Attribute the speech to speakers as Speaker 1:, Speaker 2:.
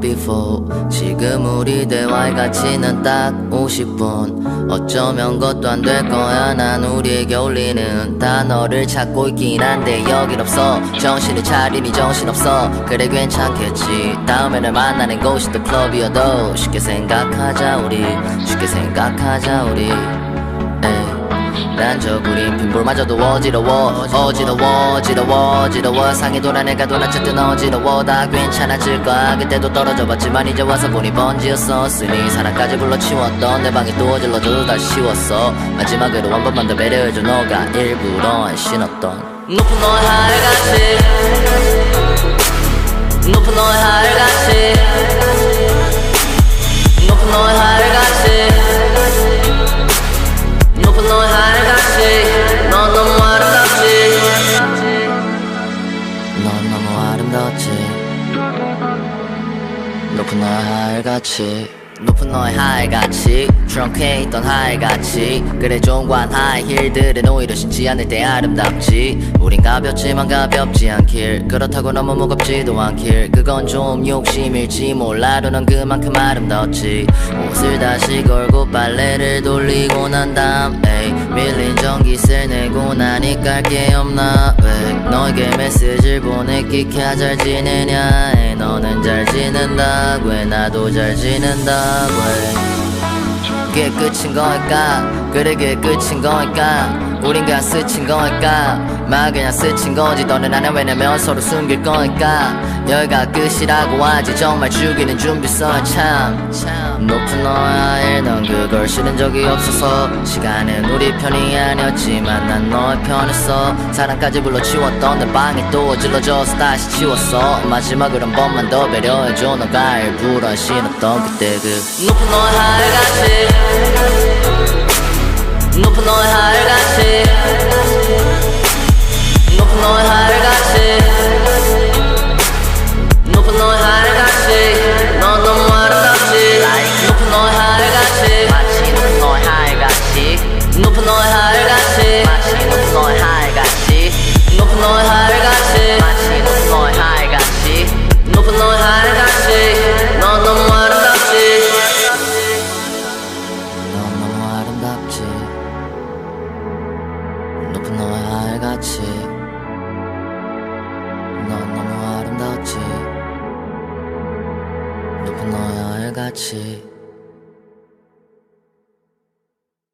Speaker 1: beautiful 지금 우리 대화의 가치는 딱 50분. 어쩌면 그것도 안 될 거야 난 우리에게 어울리는 단어를 찾고 있긴 한데 여긴 없어. 정신을 차리니 정신없어. 그래 괜찮겠지. 다음에는 만나는 곳이 또 클럽이어도 쉽게 생각하자 우리. 쉽게 생각하자 우리. 에이. 난저 구린 빈볼마저도 어지러워 어지러워 어지러워 어지러워. 상이 돌아 내가 돌아 어쨌든 어지러워. 다 괜찮아질 거야. 그때도 떨어져 봤지만 이제 와서 보니 번지였었으니 사랑까지 불러치웠던 내 방이 또 어질러져도 다시 쉬웠어. 마지막으로 한 번만 더 배려해줘. 너가 일부러 안 신었던. 높은 너의 하늘같이. 높은 너의 하늘같이 너의 하늘같이 높은 너의 하늘같이 트렁크에 있던 하늘같이. 그래 종관 하이힐들은 오히려 신지 않을 때 아름답지. 우린 가볍지만 가볍지 않길. 그렇다고 너무 무겁지도 않길. 그건 좀 욕심일지 몰라도 넌 그만큼 아름답지. 옷을 다시 걸고 빨래를 돌리고 난 다음에 밀린 전기세 내고 나니까 게 없나 왜? 너에게 메시지를 보내기까 잘 지내냐 해 너는 잘 지낸다고 해. 나도 잘 지낸다 고해 그게 끝인 거니까. 그래 그게 끝인 거니까. 우린 그냥 스친 거니까. 말 그냥 스친 거지 너는 나는 왜냐면 서로 숨길 거니까 여기가 끝이라고 하지. 정말 죽이는 준비서 참 높은 너의 넌 그걸 싫은 적이 없어서. 시간은 우리 편이 아니었지만 난 너의 편했어 사랑까지 불러치웠던 내 방이 또 어질러져서 다시 치웠어. 마지막으로 한 번만 더 배려해줘. 너가 일부러 안 신었던 그때 그 높은 너의 하늘같이. 높은 너의 하늘같이 하늘같이 넌 너무 아름답지. 높은 너의 하늘같이